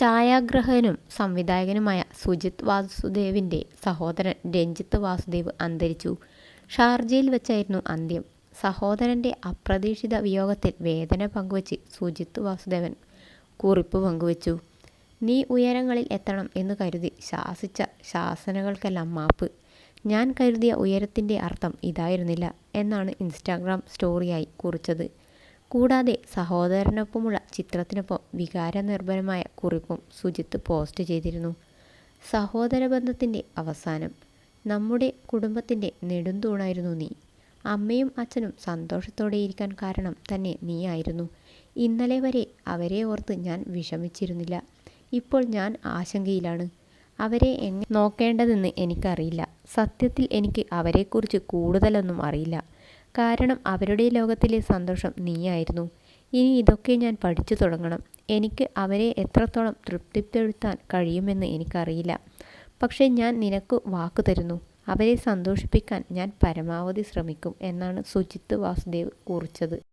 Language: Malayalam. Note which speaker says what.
Speaker 1: ഛായാഗ്രഹകനും സംവിധായകനുമായ സുജിത് വാസുദേവിന്റെ സഹോദരൻ രഞ്ജിത്ത് വാസുദേവ് അന്തരിച്ചു. ഷാർജയിൽ വെച്ചായിരുന്നു അന്ത്യം. സഹോദരന്റെ അപ്രതീക്ഷിത വിയോഗത്തിൽ വേദന പങ്കുവച്ച് സുജിത്ത് വാസുദേവൻ കുറിപ്പ് പങ്കുവച്ചു. നീ ഉയരങ്ങളിൽ എത്തണം എന്ന് കരുതി ശാസിച്ച ശാസനകൾക്കെല്ലാം മാപ്പ്. ഞാൻ കരുതിയ ഉയരത്തിന്റെ അർത്ഥം ഇതായിരുന്നില്ല എന്നാണ് ഇൻസ്റ്റാഗ്രാം സ്റ്റോറിയായി കുറിച്ചത്. കൂടാതെ സഹോദരനൊപ്പമുള്ള ചിത്രത്തിനൊപ്പം വികാരനിർഭരമായ കുറിപ്പും സുജിത്ത് പോസ്റ്റ് ചെയ്തിരുന്നു. സഹോദരബന്ധത്തിന്റെ അവസാനം. നമ്മുടെ കുടുംബത്തിന്റെ നെടുന്തൂണായിരുന്നു നീ. അമ്മയും അച്ഛനും സന്തോഷത്തോടെ ഇരിക്കാൻ കാരണം തന്നെ നീയായിരുന്നു. ഇന്നലെ വരെ അവരെ ഓർത്ത് ഞാൻ വിഷമിച്ചിരുന്നില്ല. ഇപ്പോൾ ഞാൻ ആശങ്കയിലാണ്. അവരെ എങ്ങനെ നോക്കേണ്ടതെന്ന് എനിക്കറിയില്ല. സത്യത്തിൽ എനിക്ക് അവരെക്കുറിച്ച് കൂടുതലൊന്നും അറിയില്ല. കാരണം അവരുടെ ലോകത്തിലെ സന്തോഷം നീയായിരുന്നു. ഇനി ഇതൊക്കെ ഞാൻ പഠിച്ചു തുടങ്ങണം. എനിക്ക് അവരെ എത്രത്തോളം തൃപ്തിപ്പെടുത്താൻ കഴിയുമെന്ന് എനിക്കറിയില്ല. പക്ഷേ ഞാൻ നിനക്ക് വാക്കു തരുന്നു. അവരെ സന്തോഷിപ്പിക്കാൻ ഞാൻ പരമാവധി ശ്രമിക്കും എന്നാണ് സുജിത്ത് വാസുദേവ് കുറിച്ചത്.